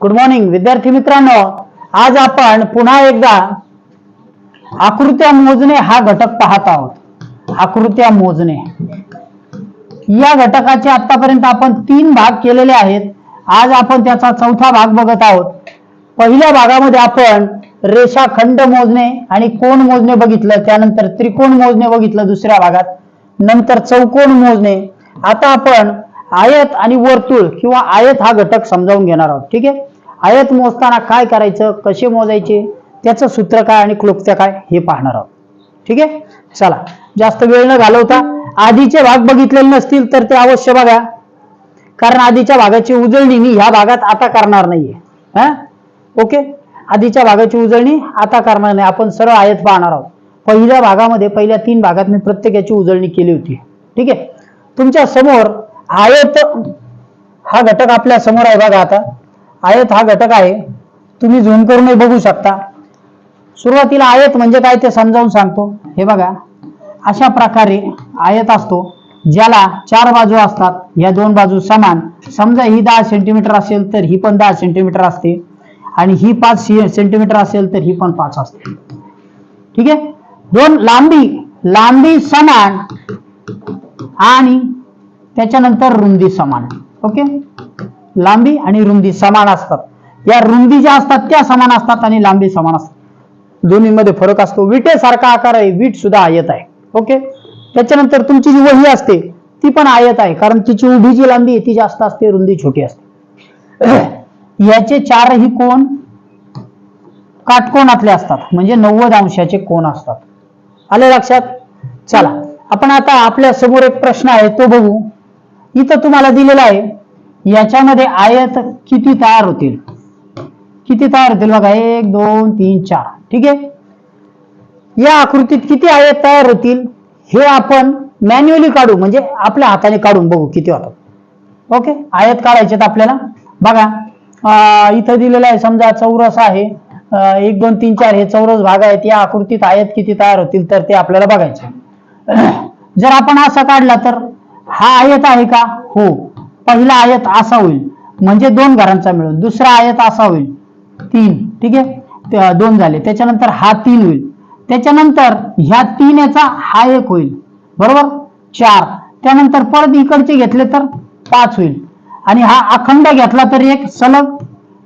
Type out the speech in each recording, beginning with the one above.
Good morning विद्यार्थी मित्रांनो. आज आपण पुन्हा एकदा आकृत्या मोजणे हा घटक पाहत आहोत. आकृत्या मोजणे. या घटकाचे आतापर्यंत आपण तीन भाग केलेले आहेत. आज आपण त्याचा चौथा भाग बघत आहोत. पहिल्या भागामध्ये आपण रेषाखंड मोजणे आणि कोण मोजणे बघितलं त्यानंतर त्रिकोण मोजणे बघितलं दुसऱ्या भागात. नंतर चौकोन मोजणे. आता आपण आयत आणि वर्तुळ किंवा आयत हा घटक समजावून घेणार आहोत. ठीक आहे? आयत मोजताना काय करायचं? कसे मोजायचे? त्याचं सूत्र काय आणि क्लुप्त्या काय? हे पाहणार आहोत. ठीक आहे? चला. जास्त वेळ न घालवता आधीचे भाग बघितलेले नसतील तर ते अवश्य बघा. कारण आधीच्या भागाची उजळणी मी ह्या भागात आता करणार नाहीये. हा? ओके? आधीच्या भागाची उजळणी आता करणार नाही. आपण सरळ आयत पाहणार आहोत. पहिल्या भागामध्ये पहिल्या तीन भागात मी प्रत्येकाची उजळणी केली होती. ठीक आहे? तुमच्यासमोर आयत हा घटक आपल्यासमोर आहे बघा आता. आयत हा घटक आहे. तुम्ही झूम करूनही बघू शकता. सुरुवातीला आयत म्हणजे काय ते समजावून सांगतो. हे बघा. अशा प्रकारे आयत असतो ज्याला चार बाजू असतात. या दोन बाजू समान. समजा ही दहा सेंटीमीटर असेल तर ही पण दहा सेंटीमीटर असते. आणि ही पाच सेंटीमीटर असेल तर ही पण पाच असते. ठीक आहे? दोन लांबी लांबी समान आणि त्याच्यानंतर रुंदी समान. ओके? लांबी आणि रुंदी समान असतात. या रुंदी ज्या असतात त्या समान असतात आणि लांबी समान असतात. दोन्हीमध्ये फरक असतो. विटेसारखा आकार आहे वीट सुद्धा आयत आहे. ओके? त्याच्यानंतर तुमची जी वही असते ती पण आयत आहे. कारण तिची उभी जी लांबी आहे ती जास्त असते रुंदी छोटी असते. याचे चारही कोण? काटकोनातले असतात. म्हणजे नव्वद अंशाचे कोण असतात. आले लक्षात? चला. आपण आता आपल्यासमोर एक प्रश्न आहे तो बघू. इथं तुम्हाला दिलेलं आहे. याच्यामध्ये आयत किती तयार होतील? किती तयार होतील बघा. एक दोन तीन चार. ठीक आहे? या आकृतीत किती आयत तयार होतील हे आपण मॅन्युअली काढू. म्हणजे आपल्या हाताने काढून बघू किती होतात. ओके? आयत काढायचे आपल्याला. बघा. अं, इथं दिलेलं आहे. समजा चौरस आहे. एक दोन तीन चार हे चौरस भाग आहेत. या आकृतीत आयत किती तयार होतील तर ते आपल्याला बघायचे जर आपण असा काढला तर हा आयत आहे का? हो. पहिला आयत असा होईल. म्हणजे दोन घरांचा मिळून. दुसरा आयत असा होईल. तीन. ठीक आहे? दोन झाले. त्याच्यानंतर हा तीन होईल. त्याच्यानंतर ह्या तीन याचा हा एक होईल. बरोबर? चार. त्यानंतर परत इकडचे घेतले तर पाच होईल. आणि हा अखंड घेतला तर एक सलग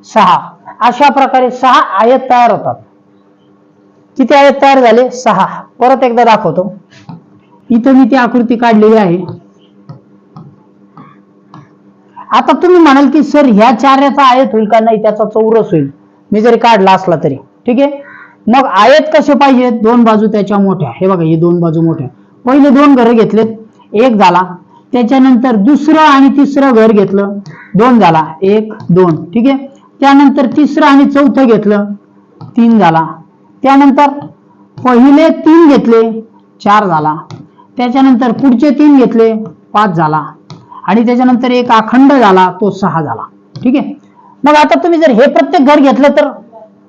सहा. अशा प्रकारे सहा आयत तयार होतात. किती आयत तयार झाले? सहा. परत एकदा दाखवतो. इथं मी ती आकृती काढलेली आहे. आता तुम्ही म्हणाल की सर ह्या चार्याचा आयत होईल का नाही? त्याचा चौरस होईल. मी जरी काढला असला तरी. ठीक आहे? मग आयत कसे पाहिजे? दोन बाजू त्याच्या मोठ्या. हे बघा हे दोन बाजू मोठ्या. पहिले दोन घरं घेतलेत. एक झाला. त्याच्यानंतर दुसरं आणि तिसरं घर घेतलं. दोन झाला. एक दोन. ठीक आहे? त्यानंतर तिसरं आणि चौथं घेतलं. तीन झाला. त्यानंतर पहिले तीन घेतले. चार झाला. त्याच्यानंतर पुढचे तीन घेतले. पाच झाला. आणि त्याच्यानंतर एक अखंड झाला तो सहा झाला. ठीक आहे? मग आता तुम्ही जर हे प्रत्येक घर घेतलं तर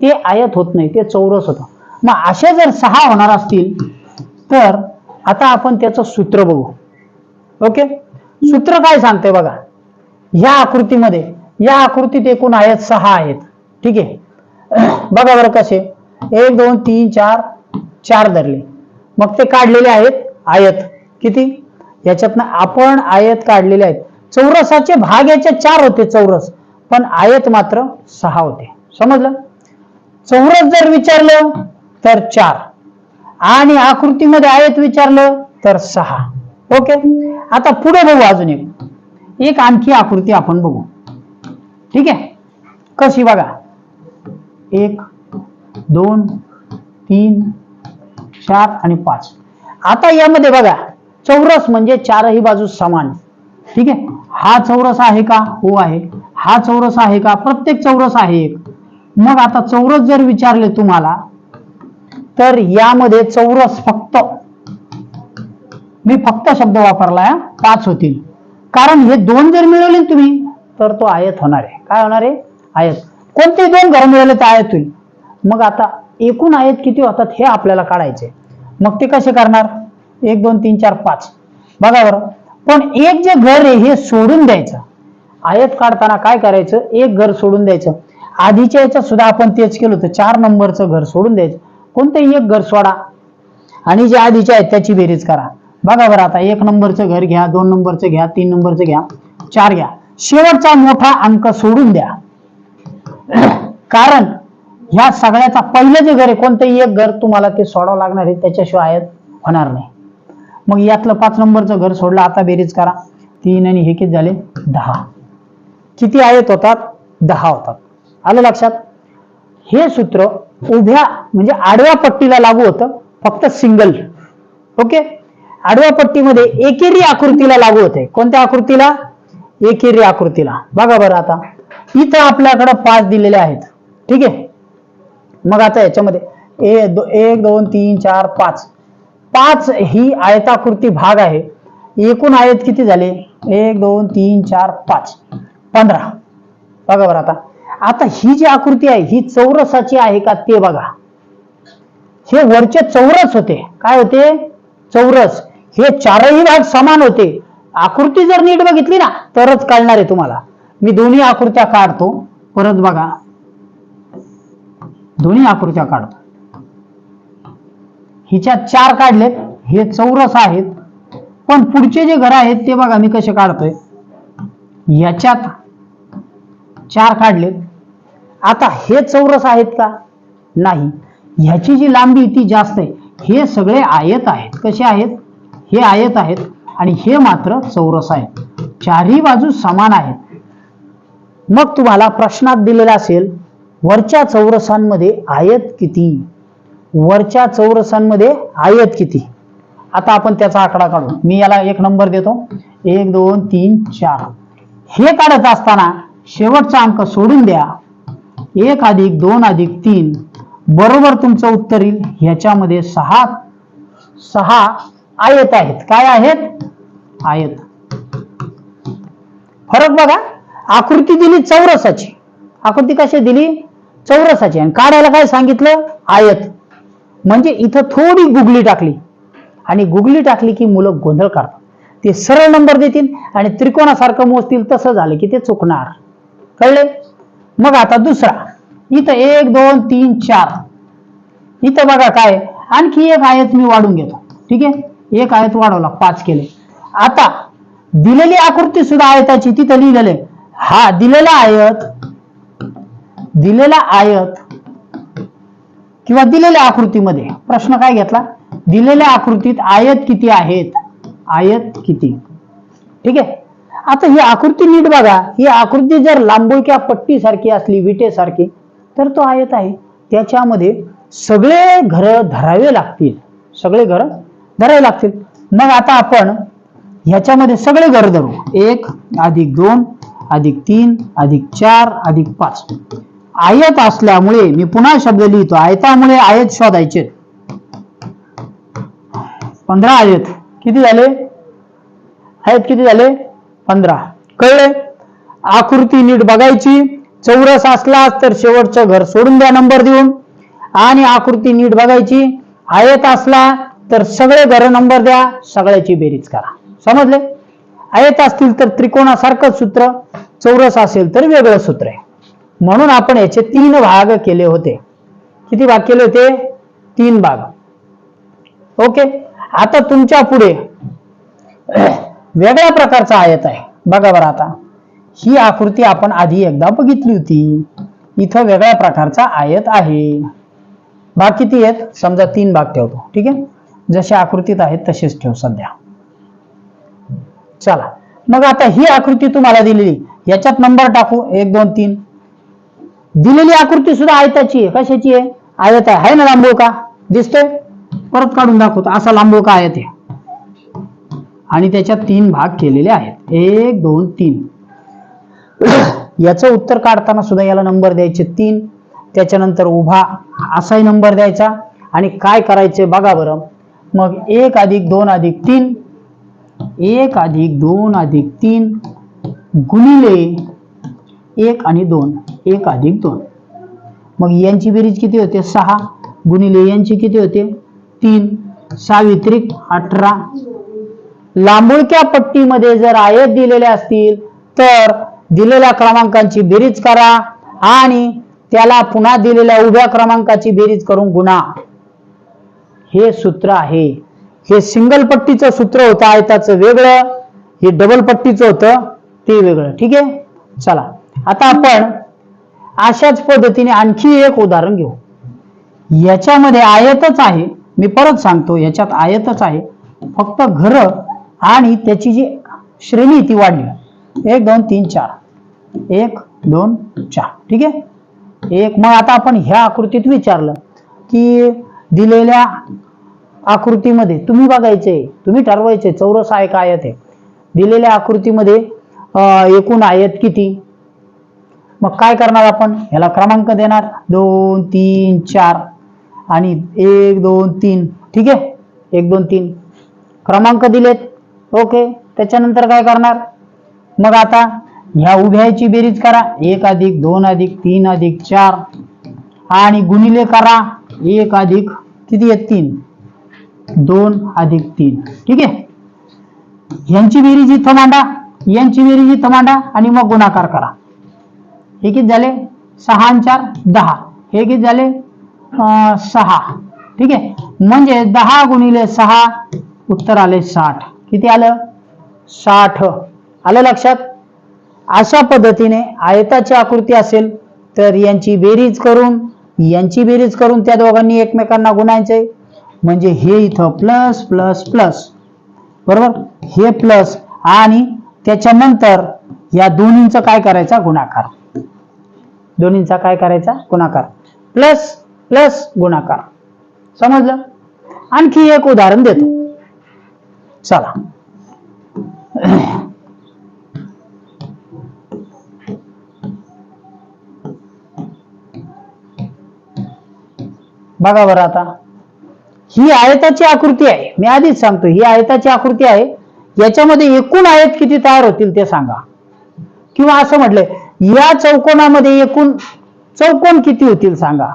ते आयत होत नाही ते चौरस होतं. मग असे जर सहा होणार असतील तर आता आपण त्याचं सूत्र बघू. ओके? सूत्र काय सांगते बघा? या आकृतीमध्ये या आकृतीत एकूण आयत सहा आहेत. ठीक आहे? बघा बरं कसे. एक दोन तीन चार चार धरले. मग ते काढलेले आहेत आयत. किती? याच्यातनं आपण आयत काढलेले आहेत. चौरसाचे भाग याचे चार होते चौरस पण आयत मात्र सहा होते. समजलं? चौरस जर विचारलं तर चार. आणि आकृतीमध्ये आयत विचारलं तर सहा. ओके? आता पुढे बघू अजून एक. एक आणखी आकृती आपण बघू. ठीक आहे? कशी बघा? एक दोन तीन चार आणि पाच. आता यामध्ये बघा. चौरस म्हणजे चारही बाजू समान. ठीक आहे? हा चौरस आहे का? हो आहे. हा चौरस आहे का? प्रत्येक चौरस आहे एक. मग आता चौरस जर विचारले तुम्हाला तर यामध्ये चौरस फक्त मी फक्त शब्द वापरला पाच होतील. कारण हे दोन जर मिळवले तुम्ही तर तो आयत होणार आहे. काय होणार आहे? आयत. कोणते दोन घर मिळाले तर आयत होईल? मग आता एकूण आयत किती होतात हे आपल्याला काढायचे. मग ते कसे करणार? एक दोन तीन चार पाच. बघा बरं. पण एक जे घर आहे हे सोडून द्यायचं. आयत काढताना काय करायचं? एक घर सोडून द्यायचं. आधीच्या याच्यात सुद्धा आपण तेच केलं होतं. चार नंबरचं घर सोडून द्यायचं. कोणतंही एक घर सोडा. आणि जे आधीचे आहेत त्याची बेरीज करा. बघा बरं आता एक नंबरचं घर घ्या दोन नंबरचं घ्या तीन नंबरचं घ्या चार घ्या. शेवटचा मोठा अंक सोडून द्या. कारण ह्या सगळ्याचा पहिलं जे घर आहे कोणतंही एक घर तुम्हाला ते सोडावं लागणार आहे त्याच्याशिवाय होणार नाही. मग यातलं पाच नंबरचं घर सोडलं आता बेरीज करा. तीन आणि हे किती झाले? दहा. किती आयत होतात? दहा होतात. आलं लक्षात? हे सूत्र उभ्या म्हणजे आडव्या पट्टीला लागू होतं फक्त सिंगल ओके? आडव्या पट्टीमध्ये एकेरी आकृतीला लागू होते. कोणत्या आकृतीला? एकेरी आकृतीला. बघा बरं आता. इथं आपल्याकडं पाच दिलेले आहेत. ठीक आहे? मग आता याच्यामध्ये ए दो, एक दोन तीन चार पाच. पाच ही आयताकृती भाग आहे. एकूण आयत किती झाले? एक दोन तीन चार पाच. पंधरा. बघा बरं आता. आता ही जी आकृती आहे ही चौरसाची आहे का? ते बघा. हे वरचे चौरस होते. काय होते? चौरस. हे चारही भाग समान होते. आकृती जर नीट बघितली ना तरच कळणार आहे तुम्हाला. मी दोन्ही आकृत्या काढतो. परत बघा. दोन्ही आकृत्या काढतो. हिच्यात चार काढलेत हे चौरस आहेत. पण पुढचे जे घर आहेत ते बघा मी कसे काढतोय. याच्यात चार काढलेत आता हे चौरस आहेत का? नाही. ह्याची जी लांबी ती जास्त आहे. हे सगळे आयत आहेत. कसे आहेत? हे आयत आहेत आणि हे मात्र चौरस आहेत. चारही बाजू समान आहेत. मग तुम्हाला प्रश्नात दिलेला असेल वरच्या चौरसांमध्ये आयत किती? वरच्या चौरसांमध्ये आयत किती? आता आपण त्याचा आकडा काढू. मी याला एक नंबर देतो. एक दोन तीन चार. हे काढत असताना शेवटचा अंक सोडून द्या. एक अधिक दोन अधिक तीन. बरोबर तुमचं उत्तर येईल. ह्याच्यामध्ये सहा सहा आयत आहेत. काय आहेत? आयत. फरक बघा. आकृती दिली चौरसाची. आकृती कशी दिली? चौरसाची. आणि काढायला काय सांगितलं? आयत. म्हणजे इथं थोडी गुगली टाकली. आणि गुगली टाकली की मुलं गोंधळ काढतात. ते सरळ नंबर देतील आणि त्रिकोणासारखं मोजतील तसं झालं की ते चुकणार. कळले? मग आता दुसरा. इथं एक दोन तीन चार. इथं बघा काय? आणखी एक आयत मी वाढून घेतो. ठीक आहे? एक आयत वाढवला पाच केले. आता दिलेली आकृती सुद्धा आयताची तिथं लिहिलेले हा दिलेला आयत दिलेला आयत किंवा दिलेल्या आकृतीमध्ये. प्रश्न काय घेतला? दिलेल्या आकृतीत आयत किती आहेत? आयत किती? ठीक आहे? आता ही आकृती नीट बघा. ही आकृती जर लांबुळक्या पट्टी सारखी असली विटेसारखी तर तो आयत आहे. त्याच्यामध्ये सगळे घर धरावे लागतील. सगळे घर धरावे लागतील. मग आता आपण ह्याच्यामध्ये सगळे घर धरू. एक अधिक दोन अधिक तीन अधिक चार अधिक पाच. आयत असल्यामुळे मी पुन्हा शब्द लिहितो. आयतामुळे आयत शोधायचे. पंधरा आयत. किती झाले? आयत किती झाले? पंधरा. कळले? आकृती नीट बघायची. चौरस असला तर शेवटचं घर सोडून द्या नंबर देऊन. आणि आकृती नीट बघायची. आयत असला तर सगळे घर नंबर द्या. सगळ्याची बेरीज करा. समजले? आयत असतील तर त्रिकोणासारखं सूत्र. चौरस असेल तर वेगळं सूत्र आहे. म्हणून आपण याचे तीन भाग केले होते. किती भाग केले होते? तीन भाग. ओके? आता तुमच्यापुढे वेगळ्या प्रकारचा आयत आहे. बघा बरं आता. ही आकृती आपण आधी एकदा बघितली होती. इथं वेगळ्या प्रकारचा आयत आहे. भाग किती आहेत? समजा तीन भाग ठेवतो. ठीक आहे? जसे आकृतीत आहेत तसेच ठेव सध्या. चला. मग आता ही आकृती तुम्हाला दिलेली. याच्यात नंबर टाकू. एक दोन तीन. दिलेली आकृती सुद्धा आयताची आहे कशाची आहे? आयत आहे हाय ना लांबो का? दिसतोय? परत काढून दाखवतो. असा लांबो का आयत आहे आणि त्याच्यात तीन भाग केलेले आहेत. एक दोन तीन. याचं उत्तर काढताना सुद्धा याला नंबर द्यायचे तीन. त्याच्यानंतर उभा असाही नंबर द्यायचा. आणि काय करायचे बघा बरं. मग एक अधिक दोन अधिक तीन. एक अधिक दोन अधिक तीन. गुणिले एक आणि दोन एक अधिक दोन. मग यांची बेरीज किती होते? सहा गुणिले यांची किती होते? तीन. सावित्रिक अठरा. लांबुळक्या पट्टीमध्ये जर आयत दिलेले असतील तर दिलेल्या क्रमांकांची बेरीज करा आणि त्याला पुन्हा दिलेल्या उभ्या क्रमांकाची बेरीज करून गुणा. हे सूत्र आहे. हे सिंगल पट्टीचं सूत्र होतं आयताचं वेगळं. हे डबल पट्टीचं होतं ते वेगळं. ठीक आहे? चला. आता आपण अशाच पद्धतीने आणखी एक उदाहरण घेऊ. याच्यामध्ये आयतच आहे. मी परत सांगतो याच्यात आयतच आहे. फक्त घर आणि त्याची जी श्रेणी ती वाढली. एक दोन तीन चार. एक दोन चार. ठीक आहे? एक मग आता आपण ह्या आकृतीत विचारलं की दिलेल्या आकृतीमध्ये तुम्ही बघायचे तुम्ही ठरवायचे चौरस आहे का आयत आहे. दिलेल्या आकृतीमध्ये अं, एकूण आयत किती? मग काय करणार आपण? ह्याला क्रमांक देणार. दोन तीन चार. आणि एक दोन तीन. ठीक आहे? एक दोन तीन. क्रमांक दिलेत. ओके. त्याच्यानंतर काय करणार? मग आता ह्या उभ्याची बेरीज करा. एक अधिक दोन अधिक तीन अधिक चार. आणि गुणिले करा. एक अधिक किती आहेत? तीन. दोन अधिक तीन. ठीक आहे? यांची बेरीज इथं मांडा. यांची बेरीज इथं मांडा. आणि मग गुणाकार करा. हे किती झाले? सहा आणि चार दहा. हे किती झाले? अं, सहा. ठीक आहे? म्हणजे दहा गुणिले सहा उत्तर आले साठ. किती आलं? साठ. आलं लक्षात? अशा पद्धतीने आयताची आकृती असेल तर यांची बेरीज करून यांची बेरीज करून त्या दोघांनी एकमेकांना गुणायचे. म्हणजे हे इथं प्लस प्लस प्लस. बरोबर? हे प्लस आणि त्याच्यानंतर या दोन्हींचं काय करायचा? गुणाकार. दोन्हींचा काय करायचा? गुणाकार. प्लस प्लस गुणाकार. समजलं? आणखी एक उदाहरण देतो. चला. बघा बरं आता. ही आयताची आकृती आहे. मी आधीच सांगतो ही आयताची आकृती आहे. याच्यामध्ये एकूण आयत किती तयार होतील ते सांगा. किंवा असं म्हटलंय या चौकोनामध्ये एकूण चौकोन किती होतील सांगा.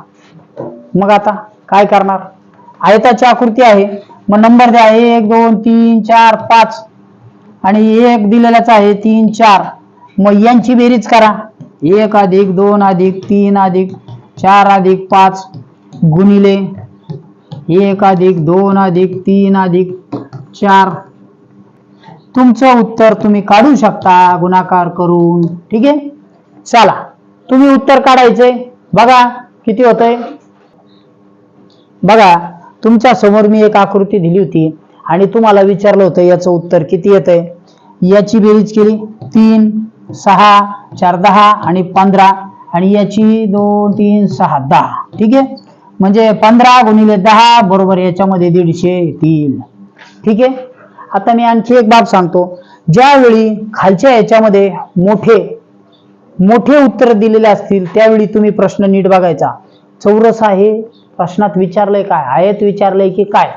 मग आता काय करणार? आयताची आकृती आहे. मग नंबर द्या. एक दोन तीन चार पाच. आणि एक दिलेलाच आहे. तीन चार. मग यांची बेरीज करा. एक अधिक दोन अधिक तीन अधिक चार अधिक पाच गुणिले एक अधिक दोन अधिक तीन अधिक चार. तुमचं उत्तर तुम्ही काढू शकता. गुणाकार करून. ठीक आहे? चला तुम्ही उत्तर काढायचंय बघा किती होतंय. बघा तुमच्यासमोर मी एक आकृती दिली होती आणि तुम्हाला विचारलं होतं याचं उत्तर किती येतंय. याची बेरीज केली. तीन सहा चार दहा आणि पंधरा. आणि याची दोन तीन सहा दहा. ठीक आहे? म्हणजे पंधरा गुणिले दहा बरोबर याच्यामध्ये दीडशे येतील ठीक आहे? आता मी आणखी एक बाब सांगतो. ज्यावेळी खालच्या याच्यामध्ये मोठे मोठे उत्तर दिलेले असतील त्यावेळी तुम्ही प्रश्न नीट बघायचा. चौरस आहे प्रश्नात विचारलंय काय? आयत विचारलंय की काय?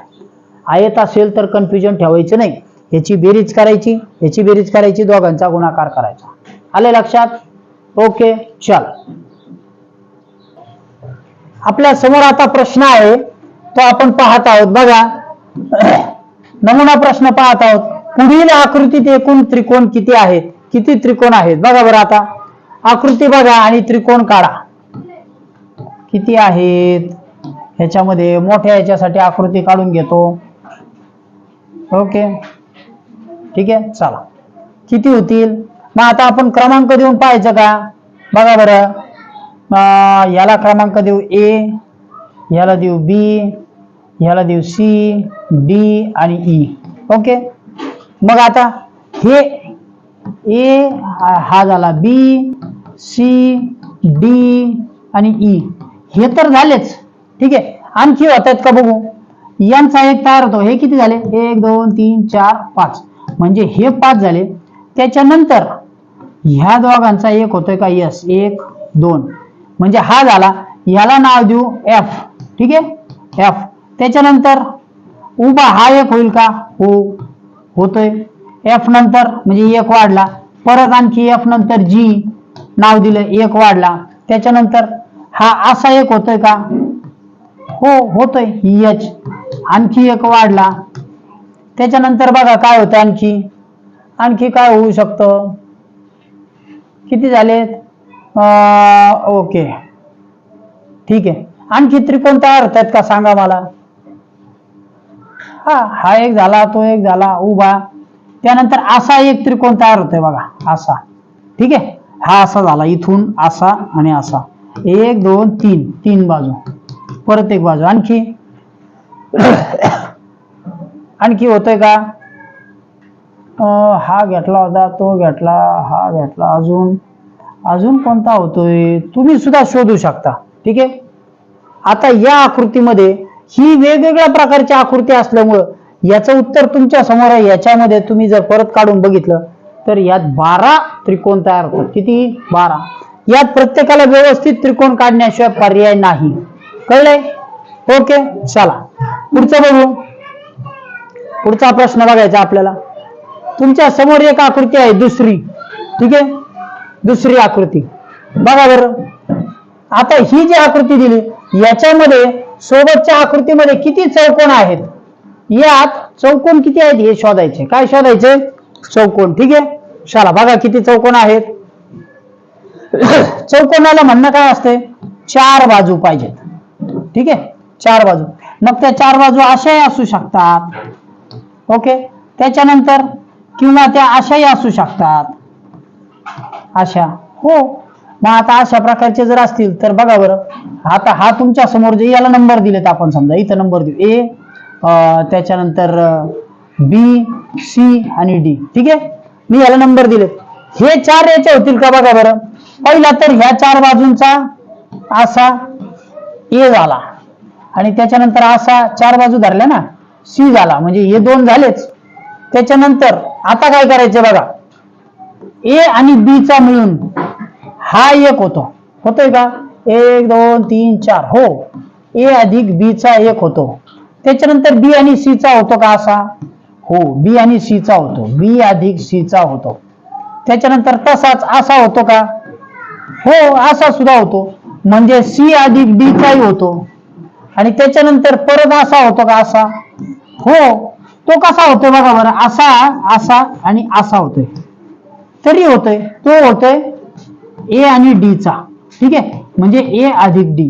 आयत असेल तर कन्फ्युजन ठेवायचं नाही. ह्याची बेरीज करायची ह्याची बेरीज करायची दोघांचा गुणाकार करायचा. आले लक्षात? ओके चल. आपल्यासमोर आता प्रश्न आहे तो आपण पाहत आहोत. बघा. नमुना प्रश्न पाहत आहोत. पुढील आकृतीत एकूण त्रिकोण किती आहेत? किती त्रिकोण आहेत? बघा बरं आता. आकृती बघा आणि त्रिकोण काढा. किती आहेत? ह्याच्यामध्ये मोठ्या ह्याच्यासाठी आकृती काढून घेतो. ओके. ठीक आहे? चला. किती होतील? मग आता आपण क्रमांक देऊन पाहायचं का? बघा बरं. याला क्रमांक देऊ ए याला देऊ बी याला देऊ सी डी आणि ई ओके? मग आता हे ए हा झाला बी सी डी आणि ई. हे तर झालेच. ठीक आहे? आणखी होत आहेत का बघू? यांचा एक तयार होतो. हे किती झाले? एक दोन तीन चार पाच. म्हणजे हे पाच झाले. त्याच्यानंतर ह्या दोघांचा एक होतोय का? यस एक दोन. म्हणजे हा झाला. याला नाव देऊ एफ ठीक आहे? एफ त्याच्यानंतर उभा हा एक होईल का? हो. होतोय. एफ नंतर म्हणजे एक वाढला. परत आणखी एफ नंतर जी नाव दिलं एक वाढला. त्याच्यानंतर हा असा एक होतोय का? हो होतोय. एच आणखी एक वाढला. त्याच्यानंतर बघा काय होतं आणखी. आणखी काय होऊ शकतं? किती झालेत? ओके. ठीक आहे. आणखी त्रिकोण तयार होतात का सांगा मला? हा हा एक झाला तो एक झाला. उभा. त्यानंतर असा एक त्रिकोण तयार होतोय बघा असा ठीक आहे? हा असा झाला इथून असा आणि असा एक दोन तीन तीन बाजू. परत एक बाजू. आणखी? आणखी होतोय का? अं, हा घेतला होता तो घेतला हा घेतला अजून. अजून कोणता होतोय? तुम्ही सुद्धा शोधू शकता. ठीक आहे? आता या आकृतीमध्ये ही वेगवेगळ्या प्रकारची आकृती असल्यामुळं याचं उत्तर तुमच्यासमोर आहे. याच्यामध्ये तुम्ही जर परत काढून बघितलं तर यात बारा त्रिकोण तयार होतात. किती? बारा. यात प्रत्येकाला व्यवस्थित त्रिकोण काढण्याशिवाय पर्याय नाही. कळलंय? ओके चला. पुढचं बघू. पुढचा प्रश्न बघायचा आपल्याला. तुमच्यासमोर एक आकृती आहे दुसरी. ठीक आहे? दुसरी आकृती. बघा बरं. आता ही जी आकृती दिली याच्यामध्ये सोबतच्या आकृतीमध्ये किती चौकोन आहेत? यात चौकोन किती आहेत हे शोधायचे. काय शोधायचे? चौकोन. ठीक आहे? शाला बघा किती चौकोन आहेत. चौकोनाला म्हणणं काय असते? चार बाजू पाहिजेत. ठीक आहे? चार बाजू. मग त्या चार बाजू अशाही असू शकतात. ओके? त्याच्यानंतर किंवा त्या अशाही असू शकतात. अशा. हो. मग आता अशा प्रकारचे जर असतील तर बघा बरं. आता हा तुमच्यासमोर जे याला नंबर दिलेत आपण समजा. इथं नंबर देऊ. ए त्याच्यानंतर बी सी आणि डी ठीक आहे? मी याला नंबर दिले. हे चार याचे होतील का बघा बरं? पहिला तर ह्या चार बाजूंचा असा ए झाला. आणि त्याच्यानंतर असा चार बाजू धरल्या ना सी झाला. म्हणजे हे दोन झालेच. त्याच्यानंतर आता काय करायचं बघा? ए आणि बी चा मिळून हा एक होतो. होतोय का? एक दोन तीन चार. हो. ए अधिक बी चा एक होतो. त्याच्यानंतर बी आणि सी चा होतो का असा? हो बी आणि सी चा होतो. बी अधिक सी चा होतो. त्याच्यानंतर तसाच असा होतो का? हो असा सुद्धा होतो. म्हणजे सी अधिक डी चाही होतो. आणि त्याच्यानंतर परत असा होतो का असा? हो तो कसा होतो बघा बरं. असा असा आणि असा होतोय. तरी होतोय. तो होतोय ए आणि डी चा. ठीक आहे? म्हणजे ए अधिक डी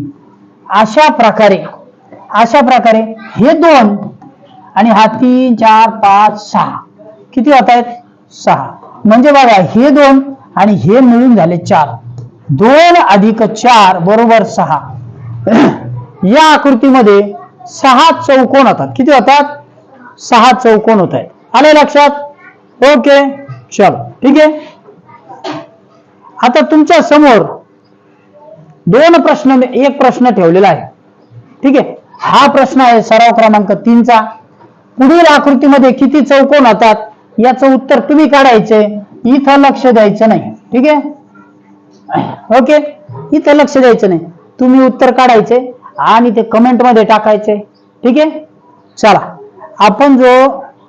अशा प्रकारे अशा प्रकारे हे दोन आणि हा तीन चार पाच सहा. किती होत आहेत? सहा. म्हणजे बघा हे दोन आणि हे मिळून झाले चार. दोन अधिक चार बरोबर सहा. या आकृतीमध्ये सहा चौकोन होतात. किती होतात? सहा चौकोन होत आहेत. आले लक्षात? ओके चल. ठीक आहे? आता तुमच्यासमोर दोन प्रश्न एक प्रश्न ठेवलेला आहे. ठीक आहे? हा प्रश्न आहे सराव क्रमांक तीनचा. पुढील आकृतीमध्ये किती चौकोन होतात याचं उत्तर तुम्ही काढायचे. इथं लक्ष द्यायचं नाही. ठीक आहे? ओके? इथं लक्ष द्यायचं नाही. तुम्ही उत्तर काढायचे आणि ते कमेंटमध्ये टाकायचे. ठीक आहे? चला. आपण जो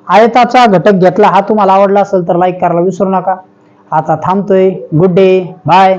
आयताचा घटक घेतला हा तुम्हाला आवडला असेल तर लाईक करायला विसरू नका. आता थांबतोय. Good day bye